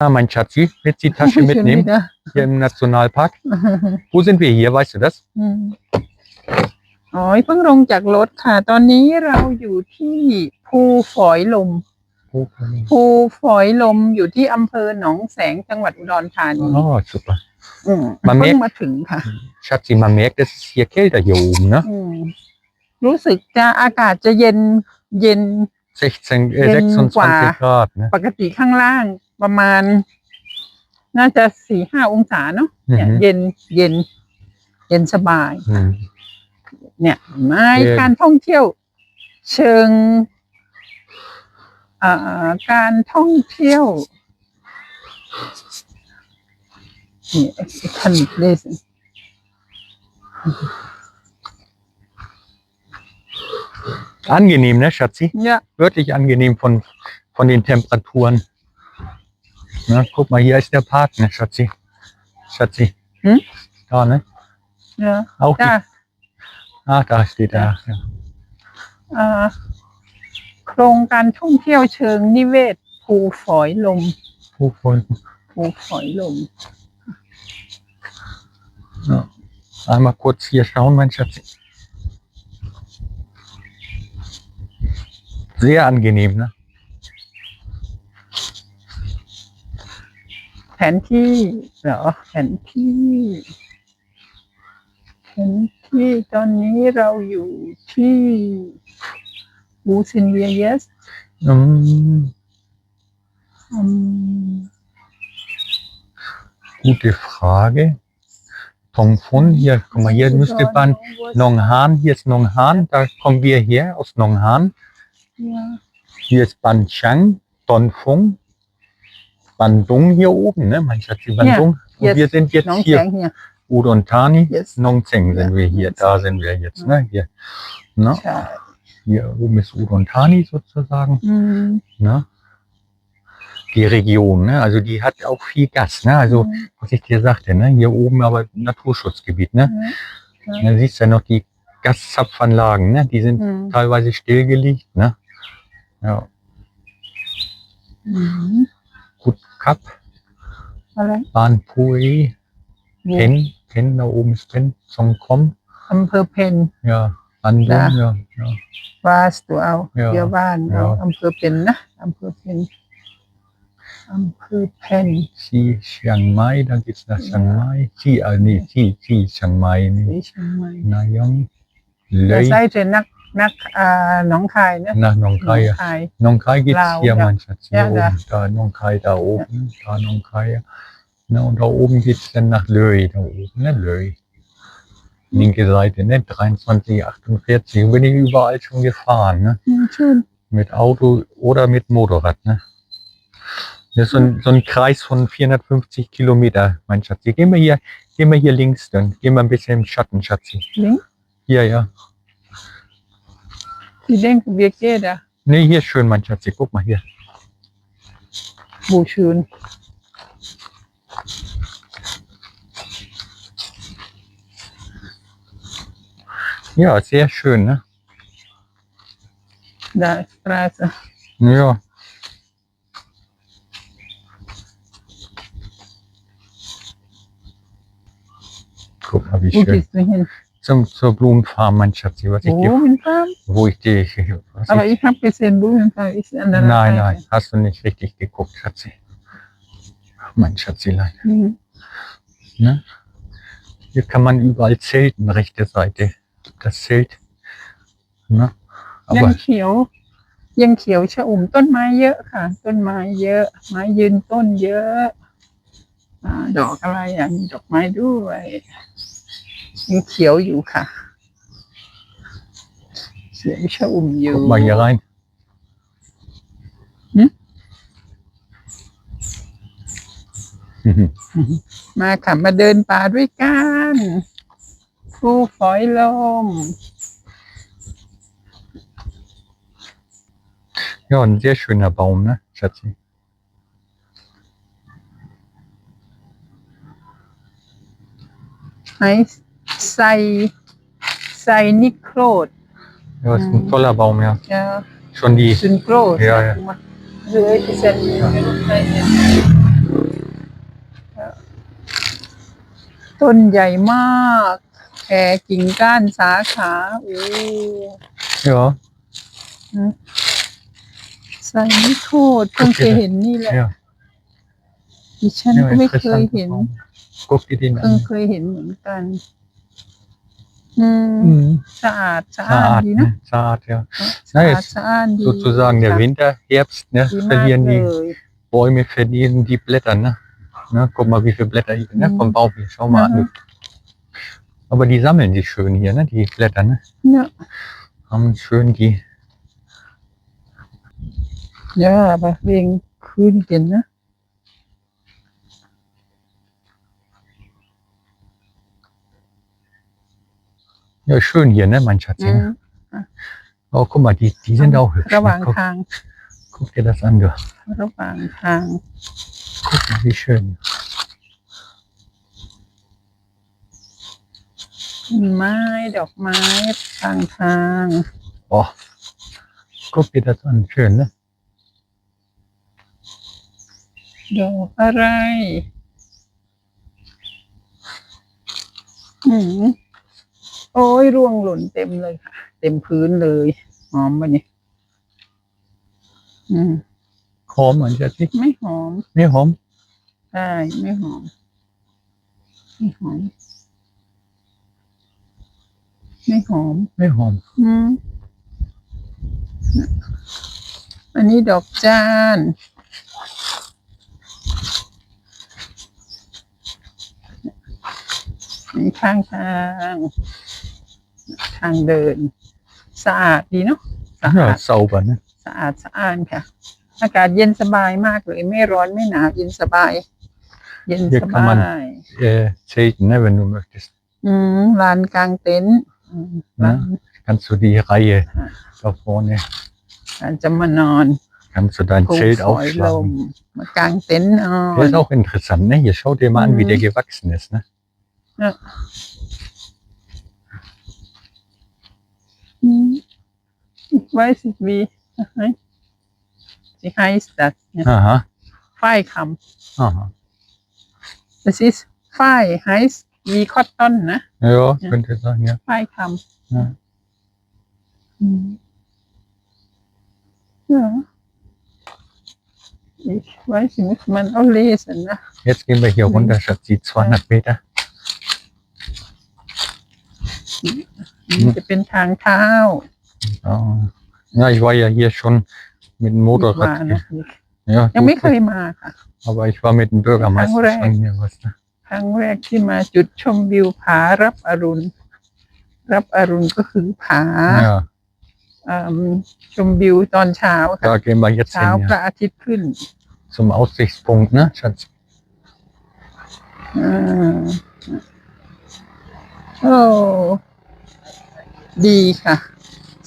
Ah, mein Schatzi, willst du die Tasche Schon mitnehmen? wieder. Hier im Nationalpark. Wo sind wir hier? Weißt du das? อืมอ๋อเพิ่งลงจากรถค่ะ ตอนนี้เราอยู่ที่ภูฝอยลม Oh, ภูฝอยลมอยู่ที่อำเภอหนองแสงจังหวัดอุดรธานี oh super. อืมมาเมฆ เพิ่งมาถึงค่ะ Schatzi, man merkt, es ist hier kälter hier oben, ne? อืมรู้สึกจะอากาศจะเย็นเย็น 16, äh, Wenn 26กว่า Grad, ne? ปกติข้างล่าง ประมาณ น่าจะสี่ห้าองศาเนาะเนี่ยอือฮึ เย็นเย็น เย็นสบาย Hm. เนี่ยไม้เย็น การท่องเที่ยวเชิงอ่าการท่องเที่ยวนี่คันเลส Angenehm, ne, Schatzi? เนี่ย Wirklich angenehm von, von den Temperaturen. Ne? Guck mal, hier ist der Park, ne, Schatzi? Schatzi. Hm? Da, ne? เนี่ย Auch จ้า die, ah, da steht er. Ja. อ่าโครงการท่องเที่ยวเชิงนิเวศ ภูฝอยลม Hoch von, ภูฝอยลม ja. Einmal kurz hier schauen, mein Schatzi. Sehr angenehm, ne? แผนที่เหรอแผนที่แผนที่ตอนนี้เราอยู่ที่บูซินเวียเยส Mm, อืม gute Frage. Tongfun, hier, guck mal, hier müsste man Nonghan, hier ist Nonghan, da kommen wir her aus Nonghan. Hier ist Banchang, Donfung, Bandung hier oben, ne? Man sagt die Bandung. Ja, und wir sind jetzt Nong hier. hier. Udon Thani, yes. Nongzeng sind ja. wir hier, da sind wir jetzt, ne? Mhm. Hier. Ne? Hier oben ist Udon Thani sozusagen. Mhm. Ne? Die Region, ne? also die hat auch viel Gas, ne? Also, mhm. was ich dir sagte, ne? Hier oben aber Naturschutzgebiet, ne? Mhm. Dann siehst du ja noch die Gaszapfanlagen, ne? Die sind mhm. teilweise stillgelegt, ne? Ja. Mhm. อืม gut Kap, อะไร Bahnpui, หมู่ Pen, Pen, da oben ist Pen, Songkom, อำเภอเพน ja, Bandung, Da. ja, ja. วาสตัวเอา Ja. เดียวบ้านเอา Ja. อำเภอเพนนะอำเภอเพนอำเภอเพน Xi Chiang Mai, da geht's nach Chiang Mai. Xi, ah, nee, Xi, Xi Chiang Mai, ที่ nee. เชียงใหม่ Nayong, แต่ Lei, ไส้เจอนักนักอ่าหนองคายนะ nach หนอ Nach äh, Nongkai, ne? Nach Nongkai. Nongkai geht es hier, mein Schatz. Da Nongkai, da oben. Ne, und da oben geht es dann nach Löhi, da oben, ne? Löhi. Linke Seite, ne? 23, 48. Bin ich überall schon gefahren, ne? Mit Auto oder mit Motorrad, ne? Das ist so ein, so ein Kreis von 450 Kilometer, mein Schatz. Gehen wir hier, gehen wir hier links, dann gehen wir ein bisschen im Schatten, Schatzi. Links? Ja, ja. ที่เด้งเวียเกตอะ Ne, hier ist schön, mein Schatzi. Guck mal hier. บูชืน Ja, sehr schön, ne? ได้ตราส Ja. Guck mal, wie อุทิศ schön. ไม่เห็น Zum, zur Blumenfarm, mein Schatzi, was โอ้ ich dir, เป็นฟาร์ม wo ich dir, was อะไร ich, อีกครับเปอร์เซ็นต์บูเป็นฟาร์มอีกอันนั้น nein, nein, hast du nicht richtig geguckt, Schatzi. Mein Schatzilein, อืม ne? Hier kann man überall zelten, rechte Seite. Das Zelt, ne? ยัง Aber เขียว ยังเขียวชะอุ่มต้นไม้เยอะค่ะ ต้นไม้เยอะ ไม้ยืนต้นเยอะอ่าดอกอะไรอ่ะมีดอกไม้ด้วย ยังเขียวอยู่ค่ะเขียวชะอุ่มอยู่ guck mal hier rein. Hm? Mhm. มาค่ะมาเดินป่าด้วยกันภูฝอยลม Ja, ein sehr schöner Baum, ne, Schatzi? ไอ ไซไซนิโครด Ja, ist ein toller Baum, ja. Ja, Schon die. sind groß. Ja, ja. Guck mal. So alt ist er. Ja. ต้นใหญ่มากแผ่กิ่งก้านสาขาโอ้ Ja, ไซนิโครดเพิ่งเคยเห็นนี่แหละ ja. ดิฉัน ja ก็ไม่เคย interessant. เห็น Guck dir den เพิ่ง an. เคยเห็นเหมือนกัน สะอาดสะอาด Zart, ดีเนาะ ne? Zart, ja. สะอาด Nice. สะอาดดี Sozusagen der ค่ะ Winter, Herbst, ne? ดีมาก Verlieren เล die ย Bäume, verlieren die Blätter, ne? ne? Guck mal, wie viele Blätter hier, ne? Mhm. Vom Baum hier. Schau mal Mhm. an. Aber die sammeln sich schön hier, ne? Die Blätter, ne? เนี่ย Haben schön die. ย่าบะเ Ja, schön hier, ne, mein Schatz. อืม Oh, guck mal, die, die sind auch hübsch. ระหว่าง Ne? Guck, ทาง guck dir das an, du. ระหว่างทาง Guck mal, wie schön. ต้นไม้ดอกไม้ทางทาง Oh, guck dir das an. Schön, ne? ดอกอะไร อืม โอ้ยร่วงหล่นเต็มเลยค่ะ เต็มพื้นเลยหอมปะเนี่ยอืม Komm, mein Schatz. ไม่หอม Nee, Hom. ใช่ไม่หอมไม่หอม ไม่หอม Nee, Hom. อืมอันนี้ดอกจานนี่ข้างทาง ทางเดิน สะอาดดีเนาะสะอา Ja, ด sauber, ne? สะอาดสะอ้านค่ะ อากาศเย็นสบายมากเลยไม่ร้อนไม่หนาวเย็นสบาย เย็นเรียสกบาคำมันย Äh, zelten, ne, wenn du möchtest. อืมลานกลางเต็นท์อืมลาน Kannst du die Reihe Ja. da vorne, การจะมานอน kannst du dein ภู Zelt ฝอยลม aufschlagen. มากางเต็นท์นอ Der น ist auch interessant, ne? Hier schau dir mal an, wie Mhm. der gewachsen ist, ne? อื Ich weiß nicht wie Sie heißt das ja. Aha, ฝ้ายค aha. ำ Das ist ฝ้าย heißt wie Cotton นะ Ja, könnte sein, ja. ฝ้ายค ja. ำอืม Ja Ich weiß nicht muss man auch lesen นะ Jetzt gehen wir hier Mhm. runter, Schatz, die 200 Meter. มันจะเป็นทางเท้า Ja. Ja, ich war ja hier schon mit dem ว่า Motorrad. นะ hier. Ja, ยังไม่ gut, เคยมาค่ะ aber ich war mit dem Bürgermeister Korrekt. schon hier. Was, ne? ครั้งแรกที่มาจุดชมวิวผารับอรุณ รับอรุณก็คือผา Ja, เอิ่มชมวิวตอนเช้าค่ะ da gehen wir jetzt เช้า hin, พระ ja. อาทิตย์ขึ้น zum Aussichtspunkt, ne, Schatz? อ่าโอ้ดีค่ะ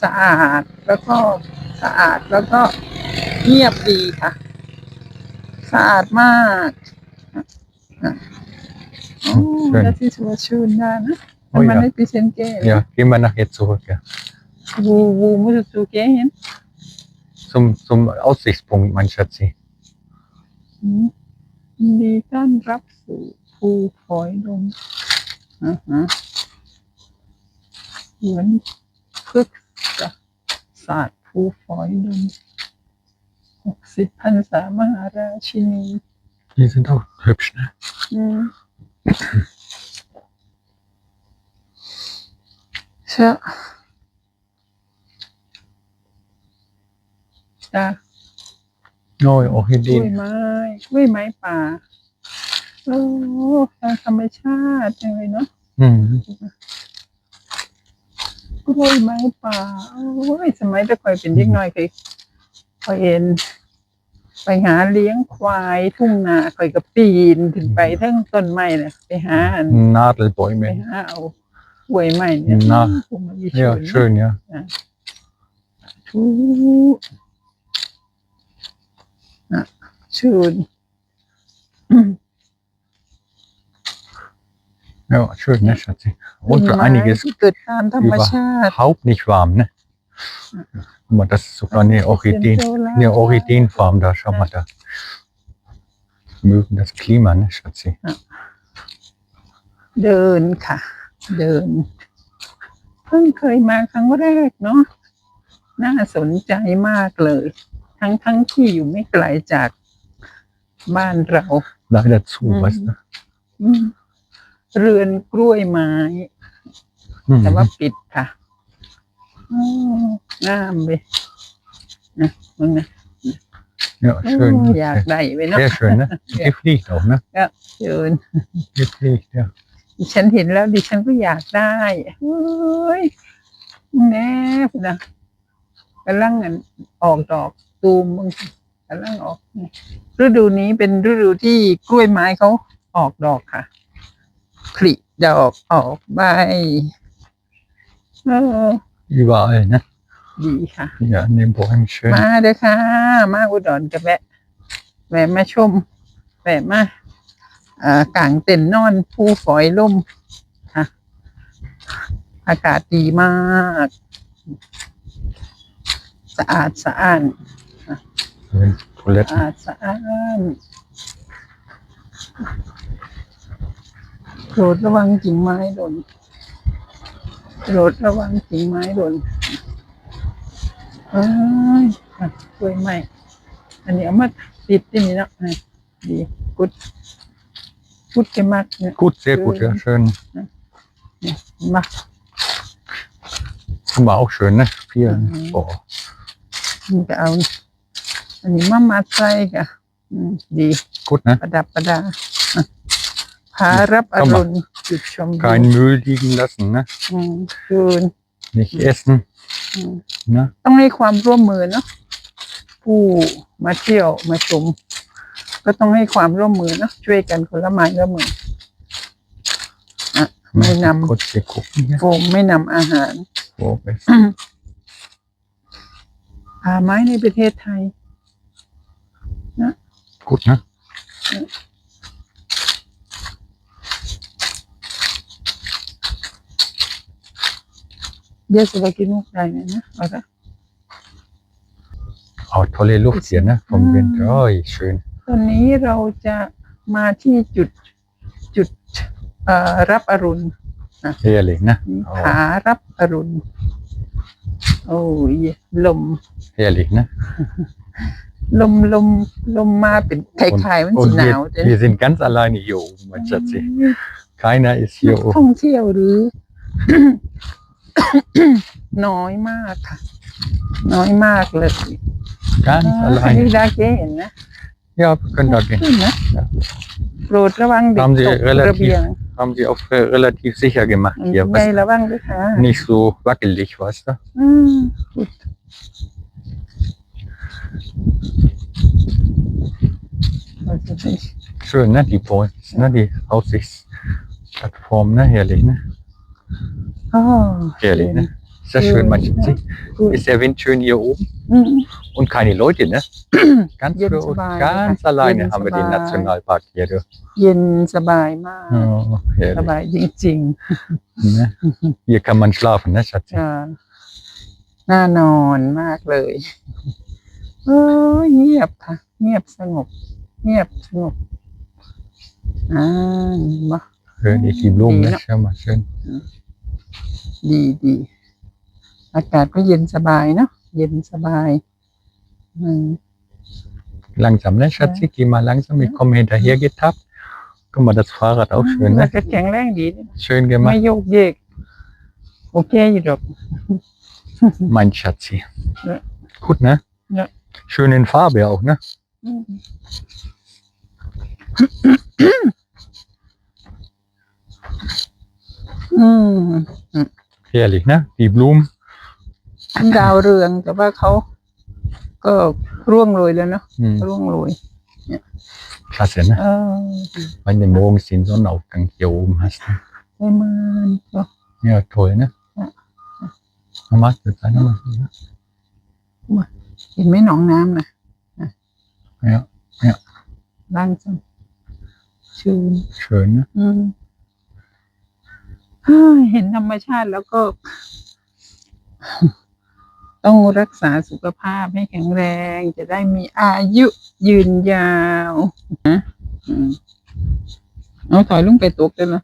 สะอาดแล้วก็สะอาดแล้วก็เงียบดีค่ะ สะอาดมากอ่ะโอ้ Schön. das ist was schön da ne Oh kann man ja. nicht bisschen gehen Ja, gehen wir nachher zurück, ja. wo wo musst du gehen Zum, zum Aussichtspunkt, mein Schatzi. อืมยินดีต้อน รับสู่ภูฝอยลมอ่าฮะเหมือนพฤกษศาสตร์ภูฝอยลมหกสิบพรรษามหาราชินี Die sind auch hübsch, ne? อืมเชื่อจ้า Oh, กล้วย Orchideen. ไม้กล้วยไม้ป่าโอ้ทางธรรมชาติจังเลยเนาะ Mhm. กล้วยไม้ป่าโอ้ยสมัยแต่คอยเป็นเด็กน้อยเคยคอยเอ็นไปหาเลี้ยงควายทุ่งนาคอยกับปีนขึ้นไปทั้งต้นไม้เนี่ยไปหาอันไป Nadelbäume. หาเอากล้วยไม้เนี่ยนะปลูกมาอี Ja, สวน schön, ja. ทูอะชื่น Ja, schön, ne, Schatzi? ต้ Und น für ไม้ einiges ที่เกิดตามธรรมชาติ überhaupt nicht warm, ne? Guck mal, das ist sogar eine Orchideen, eine Orchideenfarm da, schau mal da. Die mögen das Klima, ne, Schatzi? เดินค่ะ เดิน เพิ่งเคยมาครั้งแรกเนาะน่าสนใจมากเลย ทั้งทั้งที่อยู่ไม่ไกลจากบ้านเรา Leider zu, Mhm. weißt du. อืม เรือนกล้วยไม้ Mhm. แต่ว่าปิดค่ะอ๋องามเลยนะมึงนะ Ja, โอ้ schön. อยากได้ไปเนาะ Sehr schön, ne? Die fliegt auch, ne? เชิญ Die fliegt, ja. ดิฉันเห็นแล้วดิฉันก็อยากได้เฮ้ยแน่พุ่นนะกำลังอันออกดอกตูมมึงกำลังออกนี่ฤดูนี้เป็นฤดูที่กล้วยไม้เขาออกดอกค่ะ ผลิดอกออกใบเออ Überall, ne? ดีค่ะ Ja, an den Bäumen schön. มาเด้อค่ะ มาอุดรกับแวะแวะมาชมแวะมาอ่ากางเต็นท์นอนภูฝอยล่มค่ะ อากาศดีมาก สะอาดสะอ้าน Schön. สะ Toiletten. อาดสะอ้าน โปรดระวังกิ่งไม้หล่นโปรดระวังกิ่งไม้หล่นเอ้ยอะช่วยไหมอันนี้เอามาติดที่นี่เนาะอะดีกุดกุดเกมักเนี่ย Gut, sehr gut, ja, schön. มา Aber auch schön, ne? Viel. Mhm. Boah. มันจะเอา อันนี้มามัดใส่กะอืมดี Gut, ne? ประดับประดา อะพารับอรุณจุดชมวิว Kein Müll liegen lassen, ne? อืมคืน Nicht essen, อืม ne? ต้องให้ความร่วมมือเนาะผู้มาเที่ยวมาชม ก็ต้องให้ความร่วมมือเนาะช่วยกันคนละไม้ละมืออะไม่น Kurz hier gucken hier. ำโฟมไม่นำอาหาร Wo ist ป่าไม้ในประเทศไทย Gut, ne? เบี้ยสวากินุกได้ไหมนะเอาละ Auch tolle Luft hier, ne? Vom Mhm. Wind. Oh, schön. ตอนนี้เราจะมาที่จุดจุดเอ่อรับอรุณ Herrlich, ne? ผารับอรุณ โอ้ยลม Herrlich, ne? ลมลมลมมาเป็นคล้ายๆมันสี Und หนาว wir, แต่ wir sind ganz alleine hier oben, mein Schatzi. Keiner ist นั hier ก oben. ท่องเที่ยวหรือ น้อยมากค่ะ น้อยมากเลย Ganz อ่า alleine. นี่ดาเกเห็นนะ Ja, wir können da gehen. ขึ้นนะ Ja. โปรดระวังเด็ก Haben Sie ตก relativ ระเบียง Haben sie auch äh, relativ sicher gemacht อืม hier. ใหญ่ Was ระวังด้วยค่ะ nicht so wackelig, weißt du? อืมพุดเราจะไป Schön, ne? Die Points, ne? Die Aussichtsplattform, ne? Herrlich, ne? อ๋อ Herrlich, ne? Sehr schön, mein Schatzi. Ist der Wind schön hier oben อืม und keine Leute, ne? Ganz Jeden für uns, vorbei, ganz ja. alleine Jeden haben wir den vorbei. Nationalpark hier. Du. เย็นสบายมาก Oh, ส herrlich, บายจริง ne? Hier kann man schlafen, ne, ๆ Schatzi? อ่าน่านอนมากเลยเออเงียบค่ะ เงียบสงบ เงียบสงบอ่า มา Schön, ich die Blumen, ne? Ja. Schau mal, schön. ดีดีอากาศก็เย็นสบายเนาะเย็นสบาย อืม Langsam, ne, Schatzi? Geh mal langsam, ich komme hinterher getappt. Guck mal, das Fahrrad auch schön, แล้ว ne? ก็แข็งแรงดีนะ Schön ไม่ gemacht, โยกเยกโอเคอยู่ดอก mein Schatzi. Ja. Gut, ne? Ja. Schön in Farbe auch, ne? อืม อืม Herrlich, ne? Die Blumen. ดาวเรืองแต่ว่าเขาก็ร่วงโรยแล้วเนาะ Hm, ร่วงโรย klasse, ne? เออ Wenn du morgens den Sonnenaufgang hier oben hast. Ne? ได้มันก็ Ja, toll, ne? Ja. Mama, das ist eine Mal. Ne? เห็นไหมหนองน้ำนะ Ja, ล่างจังชื่น schön, ne? อืม เห็นธรรมชาติแล้วก็ ต้องรักษาสุขภาพให้แข็งแรง จะได้มีอายุยืนยาวนะเอาถอยลุงไปตกเลยนะ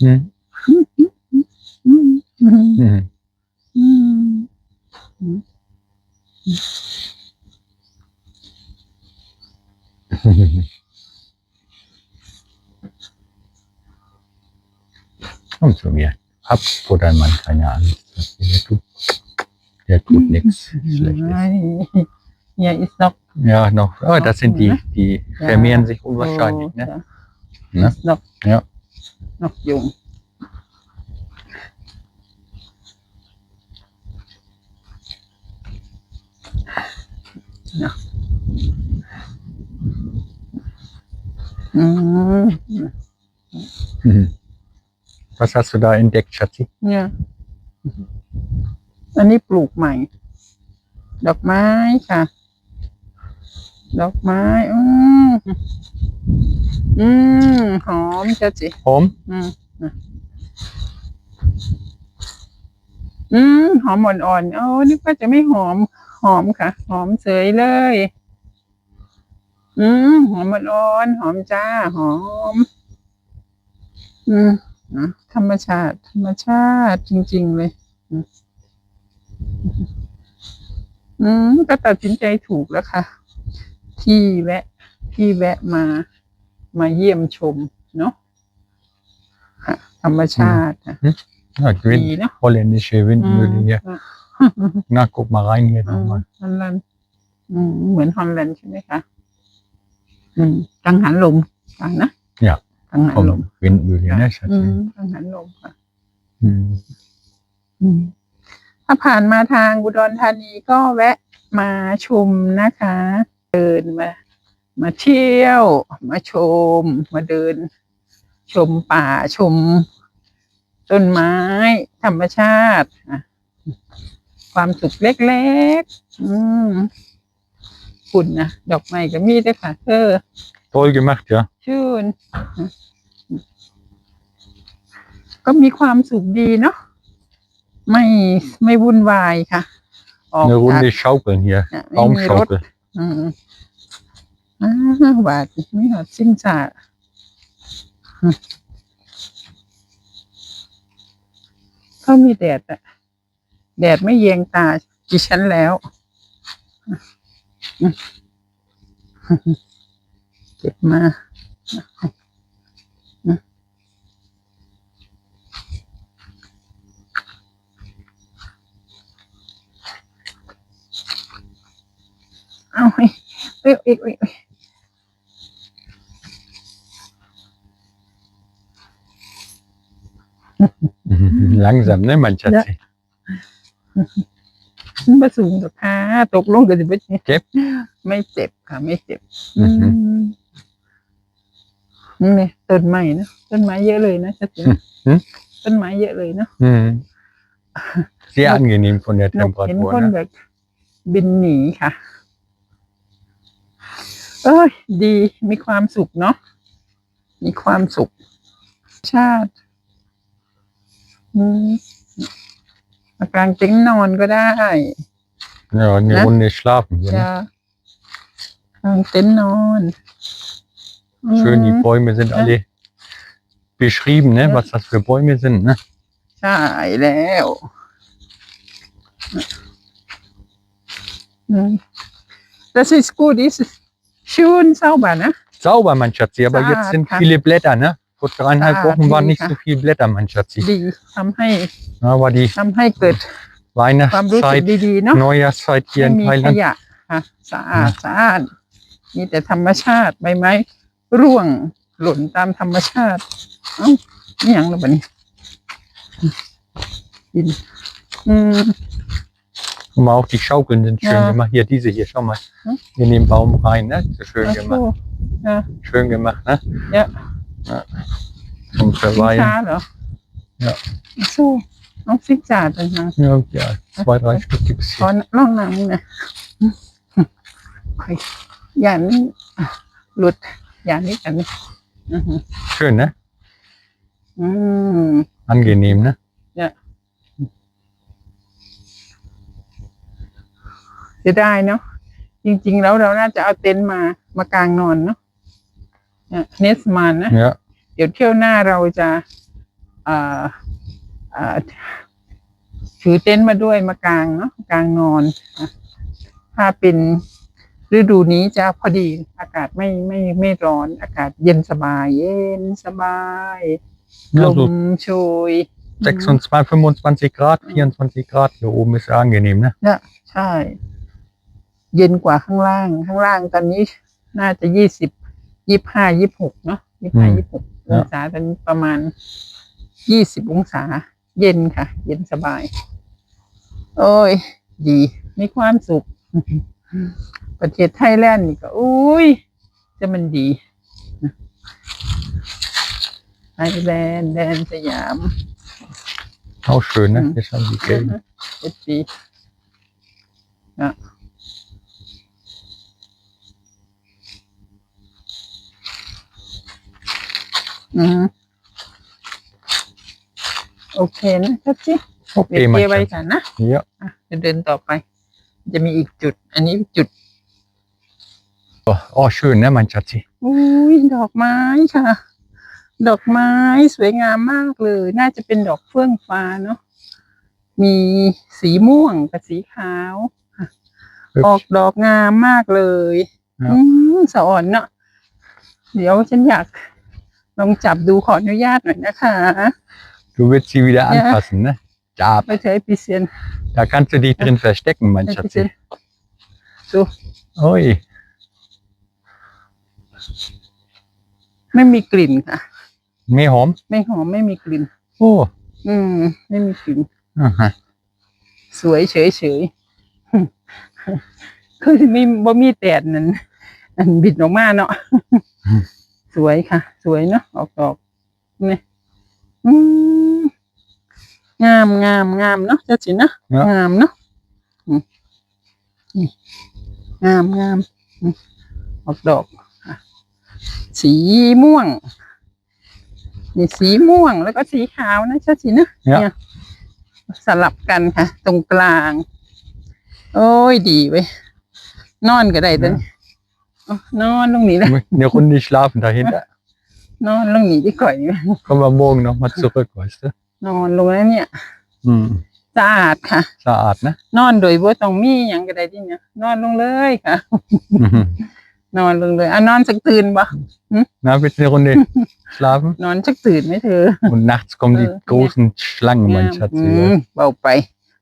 Hm. อืมอืม Hm. อืม Komm zu mir. Hab vor dein Mann keine Angst. Der tut, der tut nichts Schlechtes. ไม่เนี่ย is not Ja, noch. Aber das sind die, Ne? die Ja. vermehren sich unwahrscheinlich. Ne? Ne? is not Ja. นกยุ งนะอืม Mhm. Was hast du da entdeckt, Schatzi? เนี่ย อันนี้ปลูกใหม่ ดอกไม้ค่ะ ดอกไม้ อืมอืมหอมจ้ะจิ Hom? อืมนะอืมหอมอ่อนๆโอ้นึกว่าจะไม่หอม หอมค่ะ หอมเสยเลย อืมหอมอ่อนๆหอมจ้า หอม อืม นะธรรมชาติ ธรรมชาติจริง ๆ เลยอืมอืมก็ตัดสินใจถูกแล้วค่ะ ที่แวะ ที่แวะมา มาเยี่ยมชม เนาะค่ะธรรมชาติค่ะ Ja, ดี Wind, เนาะ holländische อืม Windmühle hier. อืม Na, guck mal rein hier อืม nochmal. ฮอลแลนด์อืมเหมือนฮอลแลนด์ใช่ไหมคะอืมกังหันลมกังนะ Ja, กังหันลม Komm, Windmühle, ne, อื Schatzi? มกังหันลมค่ะ Mhm. อืมถ้าผ่านมาทางอุดรธานีก็แวะมาชมนะคะ เดินมา มาเที่ยว มาชม มาเดิน ชมป่าชม ต้นไม้ ธรรมชาติอะความสุขเล็กๆอืมคุณนะดอกไม้ก็มีด้วยค่ะ เออ Toll gemacht, ja. ชื่น ก็มีความสุขดีเนาะไม่ไม่วุ่นวายค่ะ ออก Eine จาก Runde schaukeln hier. เนี่ยไม่มีรถ Baumschaukel. อืมอ้าวบาดไม่หอดสิ้นสาดเขามีแดดอะแดดไม่เยียงตาดิฉันแล้วเก็บมา เอาเฮ้ยเอ้ยเอ้ยเอ้ยเอ้ย Mhm. Langsam, ne, mein Schatzi? มันมาสูงกับค่ะตกลงก็จะไม่เจ็บ ไม่เจ็บค่ะ ไม่เจ็บอืมนี่ต้นไม้นะต้นไม้เยอะเลยนะชัดเจนต้นไม้เยอะเลยเนาะ Mhm. Sehr angenehm von der นกเห็น Temperatur. คนแบบบินหนีค่ะ เอ้ย ดีมีความสุขเนาะมีความสุข ชาติอืมมากางเต็นท์นอนก็ได้ Ja, eine Ne? Runde schlafen hier. จะ Ne? กางเต็นท์นอน Schön, die อืม Bäume sind Ja. alle beschrieben, ne, Ja. was das für Bäume sind. Ne? ใช่แล้วอืม Das ist gut, ist schön sauber, ne? Sauber, mein Schatzi, aber Zart, jetzt sind ja. viele Blätter. Ne? Vor dreieinhalb Zart, Wochen waren nicht ja. so viele Blätter, mein Schatzi. ดีทำให้ Da war die ทำให้เกิดความรู้สึก Weihnachtszeit, ดีๆเนาะ Neujahrszeit ไม่ hier in มีข Thailand. ยะค่ะสะอาดสะอาดมีแต่ธรรมชาติใบไม้ร่วงหล่นตามธรรมชาติ เอ้านี่ยังแล้วบัดนี้กินอืม Guck mal, auch die Schaukeln sind schön Ja. gemacht. Hier, diese hier, schau mal. Hm? In den Baum rein, ne? So schön โอ้โห gemacht. อะ Schön gemacht, ne? Ja. ja. Zum สินค้า Verweilen. เหรอ Ja. สู้น้องซิกจ่าจังนะ Ja, ja, zwei, drei Stück gibt's ขอ hier. ล่องหนังนะค่อยอย่านี้หลุดอย่านี้กันนี่อื้อหือ Schön, ne? อืม Angenehm, ne? เสียดายเนาะจริง ๆ แล้วเราน่าจะเอาเต็นท์มามากางนอนเนาะเนสมานนะ Ja. เดี๋ยวเที่ยวหน้าเราจะอ่าอ่าถือเต็นท์มาด้วยมากางเนาะกางนอนอะถ้าเป็นฤดูนี้จะพอดีอากาศไม่ไม่ไม่ร้อน อากาศเย็นสบาย เย็นสบายล Ja, ม so โชย 26, 25 Grad, 24 Grad hier oben ist angenehm, ne? เนี่ยใช่ เย็นกว่าข้างล่าง ข้างล่างตอนนี้น่าจะยี่สิบยี่ห้ายี่หกเนาะยี่ห้าอืมยี่หกครัอบงศาตอนนี้ประมาณยี่สิบองศา เย็นค่ะ เย็นสบาย โอ้ย ดีมีความสุข ประเทศไทยแลนด์นี่ก็อุ้ยจะมันดีไทยแลนด์แดนสยาม Auch schön, ne? Mhm. Hier schauen die Gelben. เจ็ดปีนะ อืมโอเคนะครับจิเดี๋ยว Okay, เก mein ไว้ Schatz. กันนะ Ja, อะเดี๋ยวเดินต่อไป จะมีอีกจุด อันนี้จุด oh, schön, ne, mein Schatzi? อุ้ยดอกไม้ค่ะ ดอกไม้สวยงามมากเลย น่าจะเป็นดอกเฟื่องฟ้าเนาะมีสีม่วงกับสีขาว Hübsch. ออกดอกงามมากเลยครับอืมสะอ่อนเนาะเดี๋ยวฉันอยาก ลองจับดูขออนุญาตหน่อยนะคะ Du willst sie wieder Ja. anfassen, ne? Da, ไปเฉยปีเซียน da kannst du dich drin verstecken, mein ไปปีเซียน Schatzi. ดู Ui, ไม่มีกลิ่นค่ะ mehr Horn? ไม่หอมไม่มีกลิ่น Oh, อืม ไม่มีกลิ่น aha. สวยเฉยเฉยๆคือไม่บ่มีแดดนั่นอันบิดออกมาเนาะอืมส วยค่ะ สวยเนาะออกดอกนี่อืมงามงามงามเนาะเจ้าสินะ Ja. งามเนาะอืมนี่งามงามอืมออกดอกอะสีม่วงนี่สีม่วงแล้วก็สีขาวนะเจ้าสินะ Ja. เนี่ยสลับกันค่ะ ตรงกลาง โอ้ยดีเว้ยนอนก็ได้เด้อเอา นอนลงนี้นะ Eine Runde schlafen dahinter. นอนลงนี้ดีกว่านี่ Kommen wir morgen nochmal zurück, weißt du? นอนลงแล้วเนี่ย Hm. สะอาดค่ะ Zart, ne? นอนโดยบ่ต้องมีหยังก็ได้ที่เนี่ยนอนลงเลยค่ะ Mhm. นอนลงเลยอะนอนสักตื่นบ่ Na, willst du eine Runde schlafen? นอนสักตื่นไหมเธอ Und nachts kommen die Äh, ja. großen Schlangen, mein อื Schatz. มเบาไป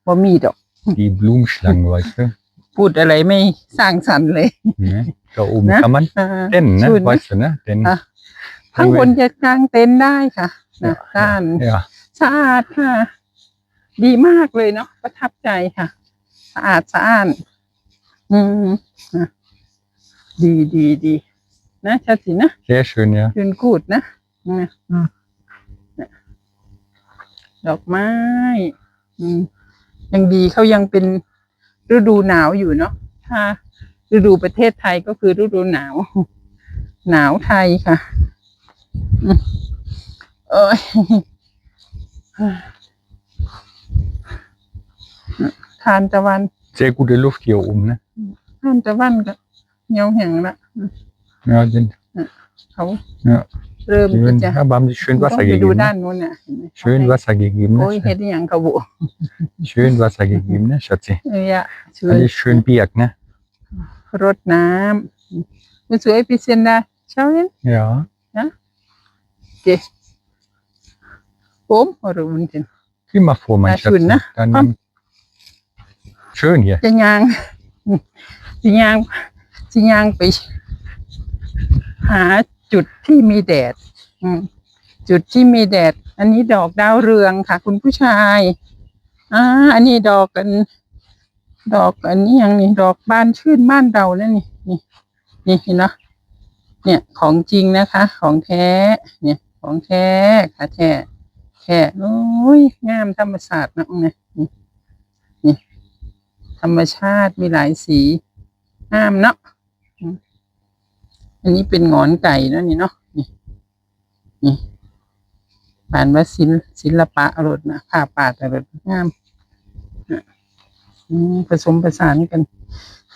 บ่มีดอก Die Blumenschlangen, weißt du? พูดอะไรไม่สร้างสรรค์เลย Ne? Da oben Ne? kann man อ่า denn, ne? ชุดนะ Weißt du, ne? Denn, อะข้างบนจะกางเต็นท์ได้ค่ะนะด้าน ja, สะอาดค่ะ ดีมากเลยเนาะประทับใจค่ะสะอาดสะอ้านอืมอะดีดีดีนะชัดสินะ sehr schön, ja. ยืนกูดนะเนี่ยเนี่ยดอกไม้ อืมยังดีเขายังเป็นฤดูหนาวอยู่เนาะถ้า ฤดูประเทศไทยก็คือฤดูหนาว หนาวไทยค่ะอืมเอ้ยทานตะวัน Sehr gute Luft hier oben, ne? ทานตะวันก็เหี่ยวแห้งละ Ja, sind เขา Ja. เริ่มที่ schön, จะ aber haben sie schön ต้อง Wasser ไปดู gegeben. ด้าน Ne? นู้นน่ะเห็นไหม Schön Wasser gegeben, โอ้ย ne? เฮ็ดอหย่างเขาบุ Schön Wasser gegeben, ne, Schatzi? เอ้ยอะช่วย Alles schön Birk, ne? รดน้ำมันสวยพิเศษนะเช้าเย็น Ja. เก๋ผมอรุณจิน Geh mal vor, mein Ja, Schatz. schön, ne? Dann, Komm. schön hier. จะยางจะยางจะยางไป หาจุดที่มีแดด อืม จุดที่มีแดด อันนี้ดอกดาวเรืองค่ะ คุณผู้ชายอ่าอันนี้ดอกกัน ดอกอันนี้ยังนี่ดอกบานชื่นบ้านเราแล้วนี่นี่นี่เห็นเนาะเนี่ยของจริงนะคะ ของแท้ เนี่ยของแท้ค่ะแท้แท้โอ้ยงามธรรมศาสตร์นะเนี่ยนี่ธรรมชาติมีหลายสีงามเนาะอันนี้เป็นงอนไก่นะนี่เนาะนี่นี่ผ่านว่าศิลศิลปะอรดนะผ้าป่าดอรดงาม ผสมผสานกัน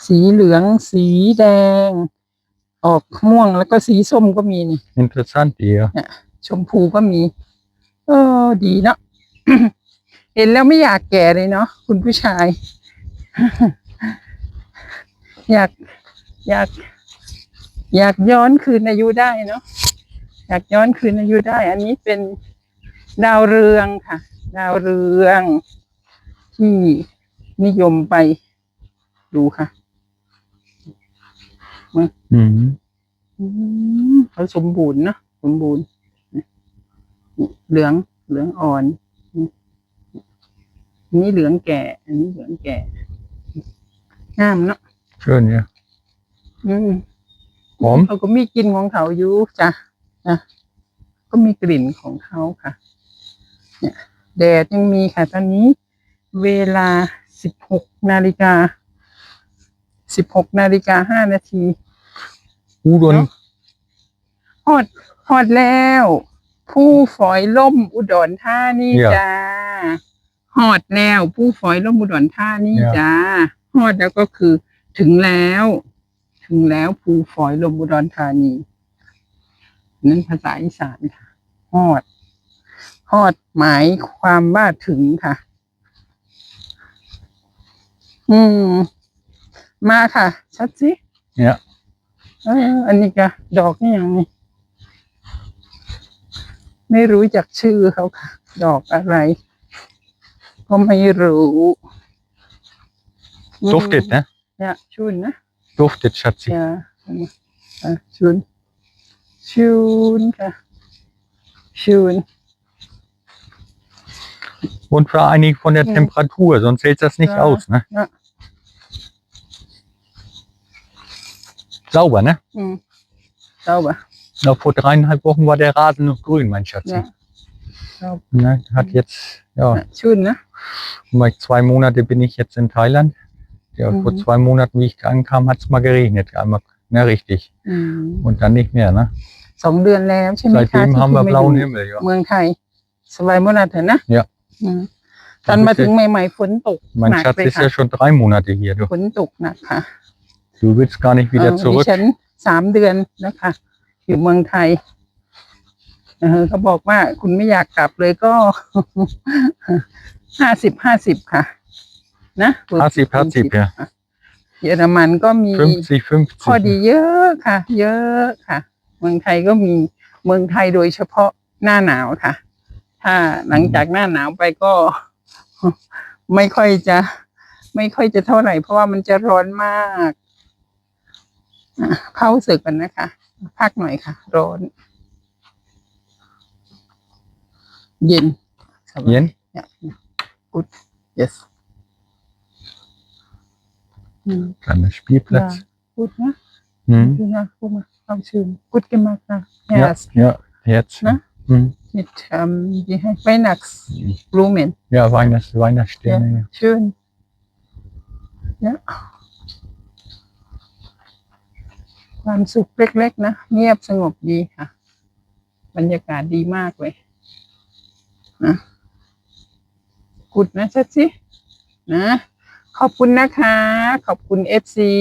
สีเหลือง สีแดง ออกม่วงแล้วก็สีส้มก็มีนี่ Interessant hier. ชมพูก็มีเอเออ ดีเนาะ เห็นแล้วไม่อยากแก่เลยเนาะคุณผู้ชาย อยาก อยาก อยากย้อนคืนอายุได้เนาะอยากย้อนคืนอายุได้ อันนี้เป็นดาวเรืองค่ะ ดาวเรือง ที่ นิยมไป ดูค่ะ Mhm. อืมเขาสมบูรณ์เนอะสมบูรณ์นี่เหลืองเหลืองอ่อนนี่อันนี้เหลืองแก่ อันนี้เหลืองแก่งามเนาะ Schön, ja. อืมหอมเขาก็มีกลิ่นของเขาอยู่จ้ะนะก็มีกลิ่นของเขาค่ะ เนี่ย แดดยังมีค่ะ ตอนนี้ เวลา สิบหกนาฬิกาสิบหกนาฬิกาห้านาที Udon, ฮอดฮอดแล้ว ผู้ฝอยล่มอุดรธานี Yeah. จ้าฮอดแล้ว ผู้ฝอยล่มอุดรธานี Yeah. จ้าฮอดแล้วก็คือถึงแล้ว ถึงแล้วภูฝอยลมอุดรธานี นั่นภาษาอีสานค่ะฮอดฮอดหมายความว่าถึงค่ะ อืม มาค่ะ ชัดสิ ja. เอออันนี้ก็ดอกนี่ยังนี่ไม่รู้จักชื่อเขาค่ะ ดอกอะไร ก็ไม่รู้อืม Duftet, ne? เนี่ยชุนนะ Duftet, Schatzi. ja อะชุนชุนค่ะชุน Und vor allen Dingen von der Ja. Temperatur, sonst hält das nicht Ja. aus, ne? Ja. Sauber, ne? อืมเจ้าปะ Na, vor dreieinhalb Wochen war der Rasen noch grün, mein Schatz. Ja. Ja. Ne? Hat jetzt, ja, ชุนนะ mal zwei Monate bin ich jetzt in Thailand. Ja, vor Mhm. zwei Monaten, wie ich ankam, hat es mal geregnet. Einmal, ne, richtig. อืม Und dann nicht mehr, ne? สองเดือนแล้วใช่ไหมคะ Seitdem ที่ haben wir คุณมา blauen อยู่ Himmel, ja. เมืองไทยสบายมนาเถอะนะ Ja. อืมตอนมาถึงใหม่ๆฝนตก Mein หนัก Schatz เลย ist ค่ะ ja schon drei Monate hier. Du, ฝนตกหนักค่ะ du willst gar nicht เอ wieder อดิ zurück. ฉันสามเดือนแล้วค่ะอยู่เมืองไทยเออเขาบอกว่าคุณไม่อยากกลับเลยก็ห้าสิบห้าสิบค่ะ นะ 50, 50, ja. เยอรมันก็มี 50, ข้อ 50. ดีเยอะค่ะ เยอะค่ะ เมืองไทยก็มีเมืองไทยโดยเฉพาะหน้าหนาวค่ะ ถ้าหลังจากหน้าหนาวไปก็ ไม่ค่อยจะ ไม่ค่อยจะเท่าไหร่เพราะว่ามันจะร้อนมากอะ เข้าสึกกันนะคะ พักหน่อยค่ะ ร้อน เย็นสบาย Yen? เนี่ย good yes อืม Kleiner Spielplatz. good นะ Hm. ดูนะพูดมาเอาชื่น good gemacht ค่ะ Ja, yes ja, jetzt. Ne? Hm. mit ähm, wie heißt Weihnachtsblumen Ja, Weihnachts Weihnachtssterne. Ja. schön ja ความสุขเล็ก ๆ นะ เงียบสงบดีค่ะ บรรยากาศดีมากเลยนะกุดนะชัดสินะ ขอบคุณนะคะ ขอบคุณเอฟซี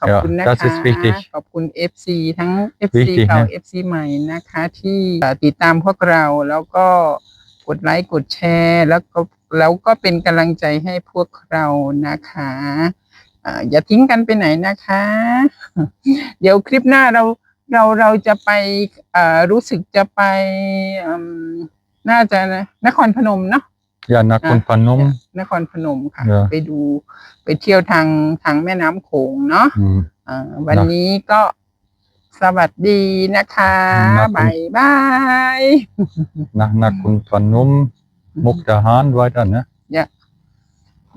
ขอบคุณนะ Ja, das คะ ist wichtig. ขอบคุณเอฟซีทั้งเอฟซี Wichtig เก่านะเอฟซีใหม่นะคะ ที่เอ่อติดตามพวกเราแล้วก็กดไลค์กดแชร์ แล้วก็แล้วก็เป็นกำลังใจให้พวกเรานะคะ อ่าอย่าทิ้งกันไปไหนนะคะ เดี๋ยวคลิปหน้าเราเราเราจะไปเอ่อรู้สึกจะไปอืมน่าจะนะนครพนมเนาะ Ja, Nakhon Phanom. นครพนมค่ะ Ja. ไปดูไปเที่ยวทางทางแม่น้ำโขงเนาะ Hm. อ่าวันนะนี้ก็สวัสดีนะคะนะคุณบายบาย Nach Nakhon Phanom, Mukdahan weiter, ne? เย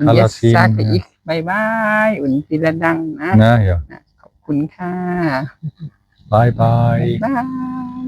Kalasin สากอีก บายบาย อุ่นทีละดังนะ Na ja. ขอบคุณค่ะ Bye bye. บาย